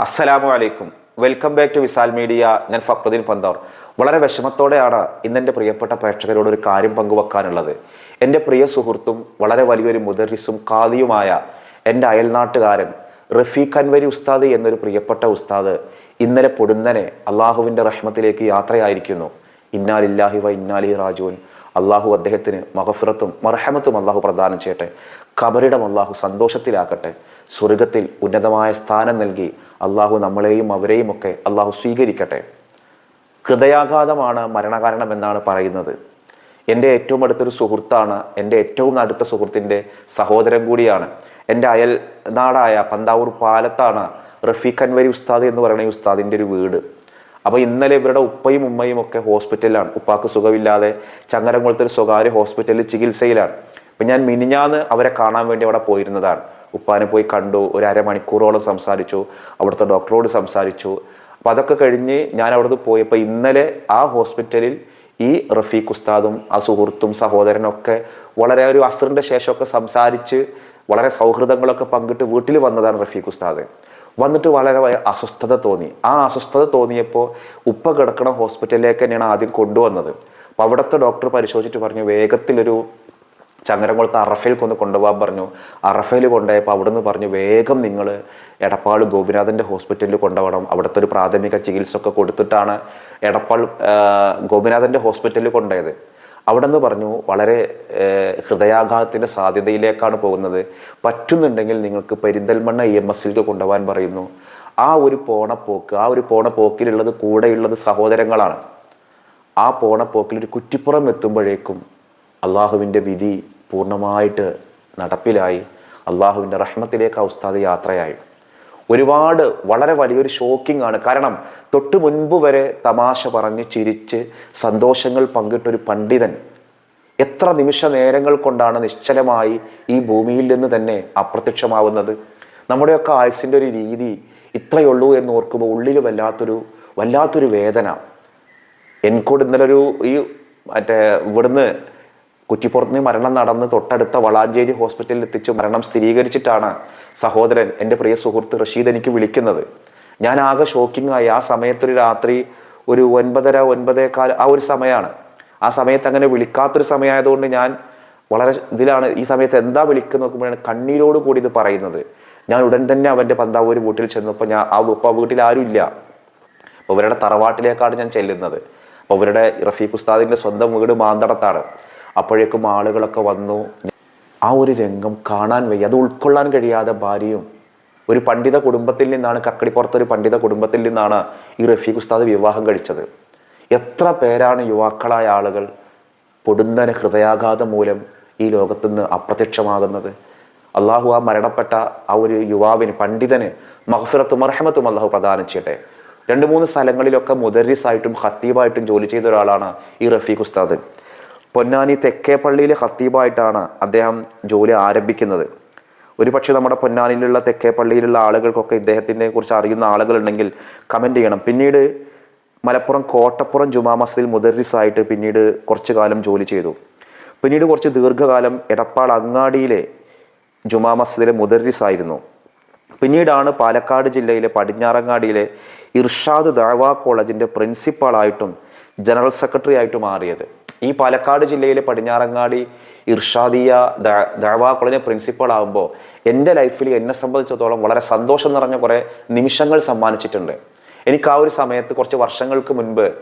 അസ്സലാമു അലൈക്കും. Welcome back to Visal media. ഞാൻ ഫക്രുദ്ദീൻ പന്തോർ. വളരെ വിഷമത്തോടെയാണ് ഇന്നെന്റെ പ്രിയപ്പെട്ട പ്രേക്ഷകരോട് ഒരു കാര്യം പങ്കുവെക്കാനുള്ളത്. എന്റെ പ്രിയ സുഹൃത്തും വളരെ വലിയൊരു മുദരിസും കാദിയുമായ എന്റെ അയൽനാട്ടുകാരൻ റഫീഖ് അൻവരി ഉസ്താദ് എന്നൊരു പ്രിയപ്പെട്ട ഉസ്താദ് ഇന്നലെ പൊടുന്നനെ അള്ളാഹുവിന്റെ റഹ്മത്തിലേക്ക് യാത്രയായിരിക്കുന്നു. ഇന്നാലില്ലാഹി വ ഇന്നാലി റാജുവിൻ അള്ളാഹു അദ്ദേഹത്തിന് മഹഫിറത്തും മർഹമത്തും അള്ളാഹു പ്രദാനം ചെയ്യട്ടെ. കബറിടം അള്ളാഹു സന്തോഷത്തിലാക്കട്ടെ. സ്വർഗത്തിൽ ഉന്നതമായ സ്ഥാനം നൽകി അള്ളാഹു നമ്മളെയും അവരെയും ഒക്കെ അള്ളാഹു സ്വീകരിക്കട്ടെ. ഹൃദയാഘാതമാണ് മരണകാരണം എന്നാണ് പറയുന്നത്. എന്റെ ഏറ്റവും അടുത്തൊരു സുഹൃത്താണ് എന്റെ ഏറ്റവും അടുത്ത സുഹൃത്തിന്റെ സഹോദരൻ കൂടിയാണ്. എന്റെ അയൽ നാടായ പന്താവൂർ പാലത്താണ് റഫീഖ് അൻവരി ഉസ്താദ് എന്ന് പറയുന്ന ഉസ്താദിന്റെ ഒരു വീട്. അപ്പോൾ ഇന്നലെ ഇവരുടെ ഉപ്പയും ഉമ്മയും ഒക്കെ ഹോസ്പിറ്റലിലാണ്. ഉപ്പാക്ക് സുഖമില്ലാതെ ചങ്ങരംകുളത്ത് ഒരു സ്വകാര്യ ഹോസ്പിറ്റലിൽ ചികിത്സയിലാണ്. അപ്പം ഞാൻ മിനിഞ്ഞാന്ന് അവരെ കാണാൻ വേണ്ടി അവിടെ പോയിരുന്നതാണ്. ഉപ്പാനെ പോയി കണ്ടു ഒരു അരമണിക്കൂറോളം സംസാരിച്ചു അവിടുത്തെ ഡോക്ടറോട് സംസാരിച്ചു. അപ്പോൾ അതൊക്കെ കഴിഞ്ഞ് ഞാൻ അവിടുന്ന് പോയപ്പോൾ ഇന്നലെ ആ ഹോസ്പിറ്റലിൽ ഈ റഫീഖ് ഉസ്താദും ആ സുഹൃത്തും സഹോദരനൊക്കെ വളരെ ഒരു അസറിന്റെ ശേഷമൊക്കെ സംസാരിച്ച് വളരെ സൗഹൃദങ്ങളൊക്കെ പങ്കിട്ട് വീട്ടിൽ വന്നതാണ് റഫീഖ് ഉസ്താദ്. വന്നിട്ട് വളരെ അസ്വസ്ഥത തോന്നി. ആ അസ്വസ്ഥത തോന്നിയപ്പോൾ ഉപ്പ കിടക്കണ ഹോസ്പിറ്റലിലേക്ക് തന്നെയാണ് ആദ്യം കൊണ്ടുവന്നത്. അപ്പോൾ അവിടുത്തെ ഡോക്ടർ പരിശോധിച്ചിട്ട് പറഞ്ഞു വേഗത്തിലൊരു ചങ്ങരംകുളത്ത് അറഫയിൽ കൊന്ന് കൊണ്ടുപോകാൻ പറഞ്ഞു. അറഫയിൽ കൊണ്ടുപോയപ്പോൾ അവിടുന്ന് പറഞ്ഞു വേഗം നിങ്ങൾ എടപ്പാൾ ഗോപിനാഥന്റെ ഹോസ്പിറ്റലിൽ കൊണ്ടുപോകണം. അവിടുത്തെ ഒരു പ്രാഥമിക ചികിത്സ ഒക്കെ കൊടുത്തിട്ടാണ് എടപ്പാൾ ഗോപിനാഥന്റെ ഹോസ്പിറ്റലിൽ കൊണ്ടുപോയത്. അവിടെ നിന്ന് പറഞ്ഞു വളരെ ഹൃദയാഘാതത്തിന്റെ സാധ്യതയിലേക്കാണ് പോകുന്നത്. പറ്റുന്നുണ്ടെങ്കിൽ നിങ്ങൾക്ക് പെരിന്തൽമണ്ണ ഇ എം എസിലേക്ക് കൊണ്ടുപോകാൻ പറയുന്നു. ആ ഒരു പോണപ്പോക്ക് ആ ഒരു പോണപ്പോക്കിലുള്ളത് കൂടെയുള്ളത് സഹോദരങ്ങളാണ്. ആ പോണപ്പോക്കിൽ ഒരു കുറ്റിപ്പുറം എത്തുമ്പോഴേക്കും അള്ളാഹുവിന്റെ വിധി പൂർണമായിട്ട് നടപ്പിലായി അള്ളാഹുവിന്റെ റഹ്മത്തിലേക്ക് ആ ഉസ്താദ് യാത്രയായി. ഒരുപാട് വളരെ വലിയൊരു ഷോക്കിംഗ് ആണ്. കാരണം തൊട്ട് മുൻപ് വരെ തമാശ പറഞ്ഞ് ചിരിച്ച് സന്തോഷങ്ങൾ പങ്കിട്ടൊരു പണ്ഡിതൻ എത്ര നിമിഷ നേരങ്ങൾ കൊണ്ടാണ് നിശ്ചലമായി ഈ ഭൂമിയിൽ നിന്ന് തന്നെ അപ്രത്യക്ഷമാവുന്നത്? നമ്മുടെയൊക്കെ ആയുസിന്റെ ഒരു രീതി ഇത്രയുള്ളൂ എന്ന് ഓർക്കുമ്പോൾ ഉള്ളിൽ വല്ലാത്തൊരു വല്ലാത്തൊരു വേദന. എൻകോട് ഇന്നലെ ഒരു ഈ മറ്റേ ഇവിടുന്ന് കുറ്റിപ്പുറത്ത് നിന്ന് മരണം നടന്ന് തൊട്ടടുത്ത വളാഞ്ചേരി ഹോസ്പിറ്റലിൽ എത്തിച്ച് മരണം സ്ഥിരീകരിച്ചിട്ടാണ് സഹോദരൻ എന്റെ പ്രിയ സുഹൃത്ത് റഷീദ് എനിക്ക് വിളിക്കുന്നത്. ഞാൻ ആകെ ഷോക്കിംഗ് ആയി. ആ സമയത്തൊരു രാത്രി ഒരു ഒൻപതര ഒൻപതേക്കാൽ ആ ഒരു സമയമാണ് ആ സമയത്ത് അങ്ങനെ വിളിക്കാത്തൊരു സമയമായതുകൊണ്ട് ഞാൻ വളരെ ഇതിലാണ് ഈ സമയത്ത് എന്താ വിളിക്കുന്ന നോക്കുമ്പോഴാണ് കണ്ണീരോട് കൂടി ഇത് പറയുന്നത്. ഞാൻ ഉടൻ തന്നെ അവന്റെ പന്താവൂര് വീട്ടിൽ ചെന്നപ്പോൾ ഞാൻ ആ ഉപ്പ വീട്ടിൽ ആരും ഇല്ല. അപ്പോൾ തറവാട്ടിലേക്കാണ് ഞാൻ ചെല്ലുന്നത്. അപ്പോൾ ഇവരുടെ റഫീഖ് ഉസ്താദിന്റെ സ്വന്തം വീട് മാന്തടത്താണ്. അപ്പോഴേക്കും ആളുകളൊക്കെ വന്നു. ആ ഒരു രംഗം കാണാൻ വയ്യ. അത് ഉൾക്കൊള്ളാൻ കഴിയാതെ ഭാര്യയും ഒരു പണ്ഡിത കുടുംബത്തിൽ നിന്നാണ് കക്കടിപ്പുറത്തൊരു പണ്ഡിത കുടുംബത്തിൽ നിന്നാണ് ഈ റഫീഖ് ഉസ്താദ് വിവാഹം കഴിച്ചത്. എത്ര പേരാണ് യുവാക്കളായ ആളുകൾ പൊടുന്നനെ ഹൃദയാഘാതം മൂലം ഈ ലോകത്ത് നിന്ന് അപ്രത്യക്ഷമാകുന്നത്? അള്ളാഹു ആ മരണപ്പെട്ട ആ ഒരു യുവാവിന് പണ്ഡിതന് മഹഫിറത്തും അർഹമത്തും അള്ളാഹു പ്രദാനം ചെയ്യട്ടെ. രണ്ട് മൂന്ന് സ്ഥലങ്ങളിലൊക്കെ മുദരിസായിട്ടും ഹത്തീബായിട്ടും ജോലി ചെയ്ത ഒരാളാണ് ഈ റഫീഖ് ഉസ്താദ്. പൊന്നാനി തെക്കേ പള്ളിയിലെ ഖത്തീബായിട്ടാണ് അദ്ദേഹം ജോലി ആരംഭിക്കുന്നത്. ഒരുപക്ഷെ നമ്മുടെ പൊന്നാനിയിലുള്ള തെക്കേ പള്ളിയിലുള്ള ആളുകൾക്കൊക്കെ ഇദ്ദേഹത്തിനെ കുറിച്ച് അറിയുന്ന ആളുകളുണ്ടെങ്കിൽ കമന്റ് ചെയ്യണം. പിന്നീട് മലപ്പുറം കോട്ടപ്പുറം ജുമാ മസ്ജിദിൽ മുദരിസായിട്ട് പിന്നീട് കുറച്ചു കാലം ജോലി ചെയ്തു. പിന്നീട് കുറച്ച് ദീർഘകാലം എടപ്പാൾ അങ്ങാടിയിലെ ജുമാ മസ്ജിദിലെ മുദരിസായിരുന്നു പിന്നീടാണ് പാലക്കാട് ജില്ലയിലെ പടിഞ്ഞാറങ്ങാടിയിലെ ഇർഷാദ് ദാവാ കോളേജിന്റെ പ്രിൻസിപ്പാളായിട്ടും ജനറൽ സെക്രട്ടറി ആയിട്ടും മാറിയത്. ഈ പാലക്കാട് ജില്ലയിലെ പടിഞ്ഞാറങ്ങാടി ഇർഷാദിയ ദാ- ദാവാ കോളേജിന്റെ പ്രിൻസിപ്പൾ ആകുമ്പോൾ എന്റെ ലൈഫിൽ എന്നെ സംബന്ധിച്ചിടത്തോളം വളരെ സന്തോഷം നിറഞ്ഞ കുറേ നിമിഷങ്ങൾ സമ്മാനിച്ചിട്ടുണ്ട്. എനിക്ക് ആ ഒരു സമയത്ത് കുറച്ച് വർഷങ്ങൾക്ക് മുൻപ്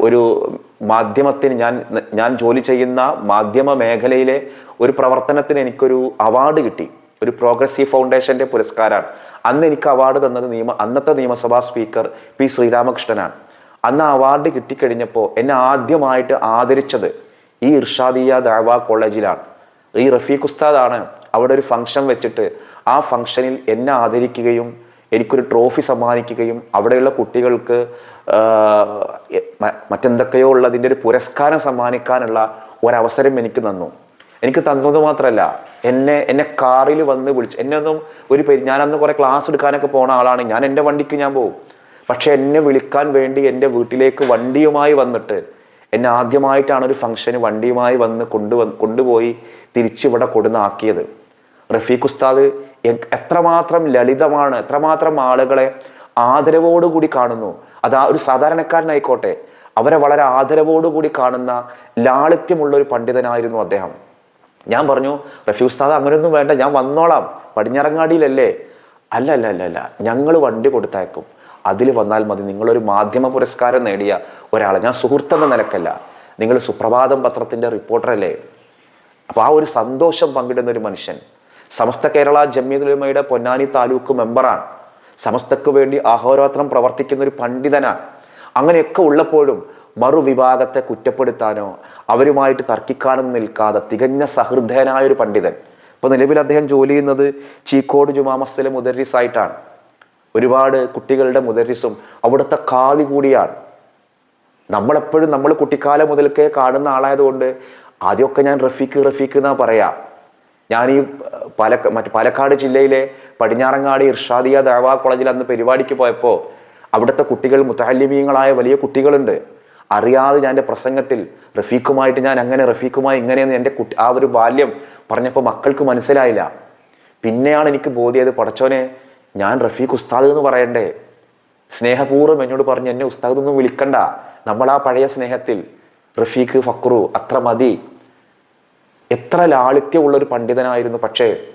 ഒരു മാധ്യമത്തിന് ഞാൻ ഞാൻ ജോലി ചെയ്യുന്ന മാധ്യമ മേഖലയിലെ ഒരു പ്രവർത്തനത്തിന് എനിക്കൊരു അവാർഡ് കിട്ടി. ഒരു പ്രോഗ്രസീവ് ഫൗണ്ടേഷന്റെ പുരസ്കാരമാണ് അന്ന് എനിക്ക് അവാർഡ് തന്നത് നിയമ അന്നത്തെ നിയമസഭാ സ്പീക്കർ പി ശ്രീരാമകൃഷ്ണനാണ്. അന്ന് അവാർഡ് കിട്ടിക്കഴിഞ്ഞപ്പോൾ എന്നെ ആദ്യമായിട്ട് ആദരിച്ചത് ഈ ഇർഷാദിയ ദാവ കോളേജിലാണ്. ഈ റഫീഖ് ഉസ്താദാണ് അവിടെ ഒരു ഫംഗ്ഷൻ വെച്ചിട്ട് ആ ഫംഗ്ഷനിൽ എന്നെ ആദരിക്കുകയും എനിക്കൊരു ട്രോഫി സമ്മാനിക്കുകയും അവിടെയുള്ള കുട്ടികൾക്ക് മറ്റെന്തൊക്കെയോ ഉള്ളതിന്റെ ഒരു പുരസ്കാരം സമ്മാനിക്കാനുള്ള ഒരവസരം എനിക്ക് തന്നു. എനിക്ക് തന്നത് മാത്രമല്ല എന്നെ എന്നെ കാറിൽ വന്ന് വിളിച്ചു എന്നെ ഒന്നും ഒരു ഞാനന്ന് കുറെ ക്ലാസ് എടുക്കാനൊക്കെ പോണ ആളാണ്. ഞാൻ എന്റെ വണ്ടിക്ക് ഞാൻ പോകും പക്ഷെ എന്നെ വിളിക്കാൻ വേണ്ടി എന്റെ വീട്ടിലേക്ക് വണ്ടിയുമായി വന്നിട്ട് എന്നെ ആദ്യമായിട്ടാണ് ഒരു ഫംഗ്ഷന് വണ്ടിയുമായി വന്ന് കൊണ്ടുവന്ന് കൊണ്ടുപോയി തിരിച്ചിവിടെ കൊടുന്നാക്കിയത്. റഫീഖ് ഉസ്താദ് എത്രമാത്രം ലളിതമാണ് എത്രമാത്രം ആളുകളെ ആദരവോടുകൂടി കാണുന്നു. അതാ ഒരു സാധാരണക്കാരനായിക്കോട്ടെ അവരെ വളരെ ആദരവോടുകൂടി കാണുന്ന ലാളിത്യമുള്ള ഒരു പണ്ഡിതനായിരുന്നു അദ്ദേഹം. ഞാൻ പറഞ്ഞു റഫീഖ് ഉസ്താദ് അങ്ങനെയൊന്നും വേണ്ട ഞാൻ വന്നോളാം. പടിഞ്ഞാറങ്ങാടിയിലല്ലേ? അല്ല അല്ല അല്ല അല്ല ഞങ്ങൾ വണ്ടി കൊടുത്തയക്കും. അതിൽ വന്നാൽ മതി. നിങ്ങളൊരു മാധ്യമ പുരസ്കാരം നേടിയ ഒരാളെ. ഞാൻ സുഹൃത്തെന്ന നിലക്കല്ല. നിങ്ങൾ സുപ്രഭാതം പത്രത്തിന്റെ റിപ്പോർട്ടറല്ലേ? അപ്പോൾ ആ ഒരു സന്തോഷം പങ്കിടുന്ന ഒരു മനുഷ്യൻ സമസ്ത കേരള ജമ്മിയതുലമയുടെ പൊന്നാനി താലൂക്ക് മെമ്പറാണ്. സമസ്തക്ക് വേണ്ടി അഹോരാത്രം പ്രവർത്തിക്കുന്ന ഒരു പണ്ഡിതനാണ്. അങ്ങനെയൊക്കെ ഉള്ളപ്പോഴും മറുവിഭാഗത്തെ കുറ്റപ്പെടുത്താനോ അവരുമായിട്ട് തർക്കിക്കാനൊന്നും നിൽക്കാതെ തികഞ്ഞ സഹൃദയനായ ഒരു പണ്ഡിതൻ. ഇപ്പൊ നിലവിൽ അദ്ദേഹം ജോലി ചെയ്യുന്നത് ചീക്കോട് ജുമാ മസ്ജിദിലെ മുദരിസ് ആയിട്ടാണ് ഒരുപാട് കുട്ടികളുടെ മുദരിസും അവിടുത്തെ കാളി കൂടിയാണ്. നമ്മളെപ്പോഴും നമ്മൾ കുട്ടിക്കാലം മുതൽക്കേ കാണുന്ന ആളായതുകൊണ്ട് ആദ്യമൊക്കെ ഞാൻ റഫീഖ് റഫീഖ് എന്നാ പറയാ. ഞാൻ ഈ പാല മറ്റ് പാലക്കാട് ജില്ലയിലെ പടിഞ്ഞാറങ്ങാടി ഇർഷാദിയ ദേവാ കോളേജിൽ അന്ന് പരിപാടിക്ക് പോയപ്പോൾ അവിടുത്തെ കുട്ടികൾ മുത്താലിമീങ്ങളായ വലിയ കുട്ടികളുണ്ട്. അറിയാതെ ഞാൻ എന്റെ പ്രസംഗത്തിൽ റഫീഖുമായിട്ട് ഞാൻ അങ്ങനെ റഫീഖുമായി ഇങ്ങനെയെന്ന് എന്റെ കുട്ടി ആ ഒരു ബാല്യം പറഞ്ഞപ്പോൾ മക്കൾക്ക് മനസ്സിലായില്ല. പിന്നെയാണ് എനിക്ക് ബോധ്യത് പടച്ചോനെ ഞാൻ റഫീഖ് ഉസ്താദ് എന്ന് പറയണ്ടേ? സ്നേഹപൂർവം എന്നോട് പറഞ്ഞു എന്നെ ഉസ്താദ് ഒന്നും വിളിക്കണ്ട. നമ്മൾ ആ പഴയ സ്നേഹത്തിൽ റഫീഖ് ഫക്രു അത്ര മതി. എത്ര ലാളിത്യമുള്ള ഒരു പണ്ഡിതനായിരുന്നു. പക്ഷേ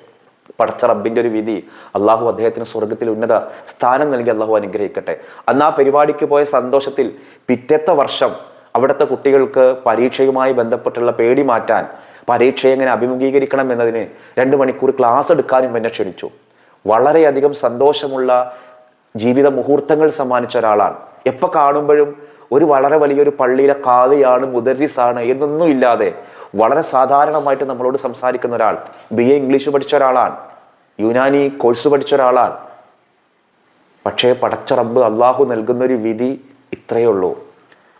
പടച്ച റബ്ബിന്റെ ഒരു വിധി അള്ളാഹു അദ്ദേഹത്തിന് സ്വർഗത്തിൽ ഉന്നത സ്ഥാനം നൽകി അള്ളാഹു അനുഗ്രഹിക്കട്ടെ. അന്ന് ആ പരിപാടിക്ക് പോയ സന്തോഷത്തിൽ പിറ്റത്തെ വർഷം അവിടുത്തെ കുട്ടികൾക്ക് പരീക്ഷയുമായി ബന്ധപ്പെട്ടുള്ള പേടി മാറ്റാൻ പരീക്ഷയെങ്ങനെ അഭിമുഖീകരിക്കണം എന്നതിന് രണ്ട് മണിക്കൂർ ക്ലാസ് എടുക്കാനും എന്നെ ക്ഷണിച്ചു. വളരെയധികം സന്തോഷമുള്ള ജീവിത മുഹൂർത്തങ്ങൾ സമ്മാനിച്ച ഒരാളാണ്. എപ്പോൾ കാണുമ്പോഴും ഒരു വളരെ വലിയൊരു പള്ളിയിലെ കാതിയാണ് മുദരിസാണ് എന്നൊന്നും ഇല്ലാതെ വളരെ സാധാരണമായിട്ട് നമ്മളോട് സംസാരിക്കുന്ന ഒരാൾ ബി എ ഇംഗ്ലീഷ് പഠിച്ച ഒരാളാണ് യുനാനി കോഴ്സ് പഠിച്ച ഒരാളാണ്. പക്ഷേ പടച്ച റബ്ബ് അള്ളാഹു നൽകുന്ന ഒരു വിധി ഇത്രയേ ഉള്ളൂ.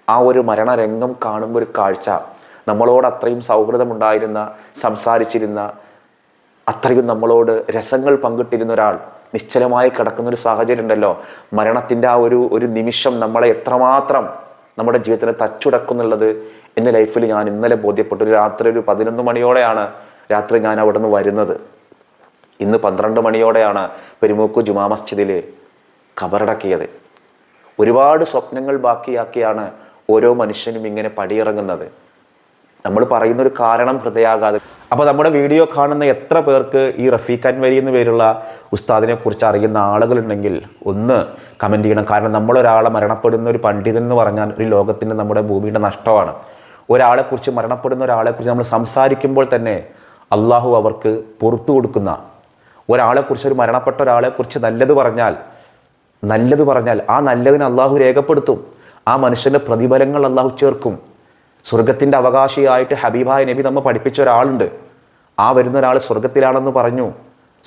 ആ ഒരു മരണരംഗം കാണുമ്പോൾ ഒരു കാഴ്ച. നമ്മളോട് അത്രയും സൗഹൃദമുണ്ടായിരുന്ന സംസാരിച്ചിരുന്ന അത്രയും നമ്മളോട് രസങ്ങൾ പങ്കിട്ടിരുന്ന ഒരാൾ നിശ്ചലമായി കിടക്കുന്ന ഒരു സാഹചര്യം ഉണ്ടല്ലോ. മരണത്തിന്റെ ആ ഒരു ഒരു നിമിഷം നമ്മളെ എത്രമാത്രം നമ്മുടെ ജീവിതത്തിന് തച്ചുടക്കുന്നുള്ളത് എന്റെ ലൈഫിൽ ഞാൻ ഇന്നലെ ബോധ്യപ്പെട്ടു. ഒരു രാത്രി ഒരു പതിനൊന്ന് മണിയോടെയാണ് രാത്രി ഞാൻ അവിടെ നിന്ന് വരുന്നത്. ഇന്ന് പന്ത്രണ്ട് മണിയോടെയാണ് പെരുമൂക്കു ജുമാ മസ്ജിദിൽ കബറടക്കിയത്. ഒരുപാട് സ്വപ്നങ്ങൾ ബാക്കിയാക്കിയാണ് ഓരോ മനുഷ്യനും ഇങ്ങനെ പടിയിറങ്ങുന്നത്. നമ്മൾ പറയുന്നൊരു കാരണം ഹൃദയാഘാതം. അപ്പൊ നമ്മുടെ വീഡിയോ കാണുന്ന എത്ര പേർക്ക് ഈ റഫീഖ് അൻവരി എന്ന പേരുള്ള ഉസ്താദിനെ കുറിച്ച് അറിയുന്ന ആളുകളുണ്ടെങ്കിൽ ഒന്ന് കമന്റ് ചെയ്യണം. കാരണം നമ്മളൊരാളെ മരണപ്പെടുന്ന ഒരു പണ്ഡിതൻ എന്ന് പറഞ്ഞാൽ ഒരു ലോകത്തിന്റെ നമ്മുടെ ഭൂമിയുടെ നഷ്ടമാണ്. ഒരാളെക്കുറിച്ച് മരണപ്പെടുന്ന ഒരാളെക്കുറിച്ച് നമ്മൾ സംസാരിക്കുമ്പോൾ തന്നെ അള്ളാഹു അവർക്ക് പുറത്തു കൊടുക്കുന്ന ഒരാളെക്കുറിച്ച് ഒരു മരണപ്പെട്ട ഒരാളെക്കുറിച്ച് നല്ലത് പറഞ്ഞാൽ നല്ലത് പറഞ്ഞാൽ ആ നല്ലതിന് അള്ളാഹു രേഖപ്പെടുത്തും. ആ മനുഷ്യന്റെ പ്രതിഫലങ്ങൾ അള്ളാഹു ചേർക്കും. സ്വർഗത്തിന്റെ അവകാശിയായിട്ട് ഹബീബായ നബി നമ്മൾ പഠിപ്പിച്ച ഒരാളുണ്ട്. ആ വരുന്ന ഒരാൾ സ്വർഗത്തിലാണെന്ന് പറഞ്ഞു.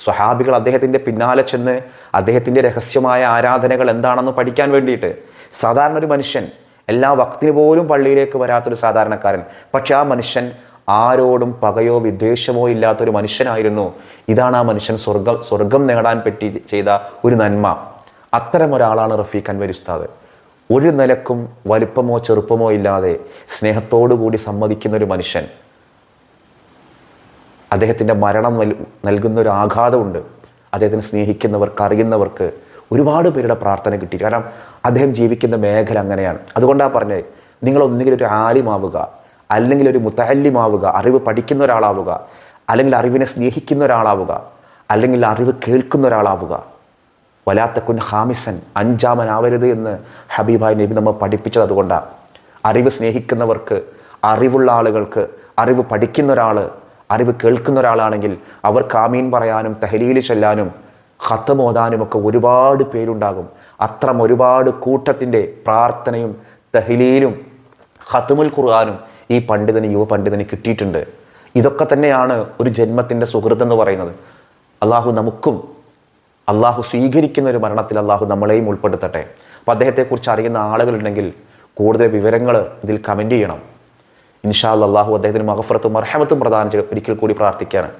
സ്വഹാബികൾ അദ്ദേഹത്തിന്റെ പിന്നാലെ ചെന്ന് അദ്ദേഹത്തിന്റെ രഹസ്യമായ ആരാധനകൾ എന്താണെന്ന് പഠിക്കാൻ വേണ്ടിയിട്ട്. സാധാരണ ഒരു മനുഷ്യൻ എല്ലാ വക്തിന് പോലും പള്ളിയിലേക്ക് വരാത്തൊരു സാധാരണക്കാരൻ. പക്ഷെ ആ മനുഷ്യൻ ആരോടും പകയോ വിദ്വേഷമോ ഇല്ലാത്തൊരു മനുഷ്യനായിരുന്നു. ഇതാണ് ആ മനുഷ്യൻ സ്വർഗം സ്വർഗം നേടാൻ പറ്റി ചെയ്ത ഒരു നന്മ. അത്തരം ഒരാളാണ് റഫീഖ് അൻവർ ഉസ്താദ്. ഒരു നിലക്കും വലുപ്പമോ ചെറുപ്പമോ ഇല്ലാതെ സ്നേഹത്തോടു കൂടി സമ്മതിക്കുന്ന ഒരു മനുഷ്യൻ. അദ്ദേഹത്തിന്റെ മരണം നൽ- നൽകുന്ന ഒരു ആഘാതമുണ്ട്. അദ്ദേഹത്തിനെ സ്നേഹിക്കുന്നവർക്ക് അറിയുന്നവർക്ക് ഒരുപാട് പേരുടെ പ്രാർത്ഥന കിട്ടി. കാരണം അദ്ദേഹം ജീവിക്കുന്ന മേഖല അങ്ങനെയാണ്. അതുകൊണ്ടാണ് പറഞ്ഞത് നിങ്ങൾ ഒന്നുകിൽ ഒരു ആലിമാവുക അല്ലെങ്കിൽ ഒരു മുത്തല്ലിമാവുക അറിവ് പഠിക്കുന്ന ഒരാളാവുക അല്ലെങ്കിൽ അറിവിനെ സ്നേഹിക്കുന്ന ഒരാളാവുക അല്ലെങ്കിൽ അറിവ് കേൾക്കുന്ന ഒരാളാവുക. വലാത്തക്കുൻ ഹാമിസൻ അഞ്ചാമനാവരുത് എന്ന് ഹബീബായ് നബി നമ്മൾ പഠിപ്പിച്ചത് അതുകൊണ്ടാണ് അറിവ് സ്നേഹിക്കുന്നവർക്ക് അറിവുള്ള ആളുകൾക്ക് അറിവ് പഠിക്കുന്ന ഒരാൾ അറിവ് കേൾക്കുന്ന ഒരാളാണെങ്കിൽ അവർ കാമീൻ പറയാനും തഹലീൽ ചെല്ലാനും ഓതാനും ഒക്കെ ഒരുപാട് പേരുണ്ടാകും. അത്രം ഒരുപാട് കൂട്ടത്തിന്റെ പ്രാർത്ഥനയും തഹലീലും ഹത്തുമുൽ ഖുർആാനും ഈ പണ്ഡിതന് യുവ പണ്ഡിതന് കിട്ടിയിട്ടുണ്ട്. ഇതൊക്കെ തന്നെയാണ് ഒരു ജന്മത്തിന്റെ സുഹൃത്ത് എന്ന് പറയുന്നത്. അള്ളാഹു നമുക്കും അള്ളാഹു സ്വീകരിക്കുന്ന ഒരു മരണത്തിൽ അള്ളാഹു നമ്മളെയും ഉൾപ്പെടുത്തട്ടെ. അപ്പോൾ അദ്ദേഹത്തെക്കുറിച്ച് അറിയുന്ന ആളുകളുണ്ടെങ്കിൽ കൂടുതൽ വിവരങ്ങൾ ഇതിൽ കമന്റ് ചെയ്യണം. ഇൻഷാ അള്ളാഹു അദ്ദേഹത്തിന് മഹഫറത്തും മർഹമത്തും പ്രദാനം ചെയ്ത് ഒരിക്കൽ കൂടി പ്രാർത്ഥിക്കുകയാണ്.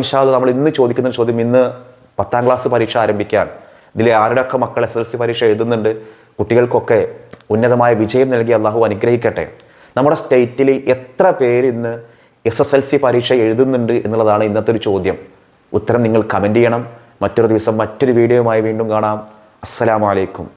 ഇൻഷാൽ നമ്മൾ ഇന്ന് ചോദിക്കുന്ന ചോദ്യം ഇന്ന് പത്താം ക്ലാസ് പരീക്ഷ ആരംഭിക്കാൻ. ഇതിലെ ആരുടെയൊക്കെ മക്കൾ എസ് എൽ സി പരീക്ഷ എഴുതുന്നുണ്ട്? കുട്ടികൾക്കൊക്കെ ഉന്നതമായ വിജയം നൽകി അള്ളാഹു അനുഗ്രഹിക്കട്ടെ. നമ്മുടെ സ്റ്റേറ്റിൽ എത്ര പേര് ഇന്ന് എസ് എസ് എൽ സി പരീക്ഷ എഴുതുന്നുണ്ട് എന്നുള്ളതാണ് ഇന്നത്തെ ഒരു ചോദ്യം. ഉത്തരം നിങ്ങൾ കമന്റ് ചെയ്യണം. മറ്റൊരു ദിവസം മറ്റൊരു വീഡിയോയുമായി വീണ്ടും കാണാം. അസ്സലാമലൈക്കും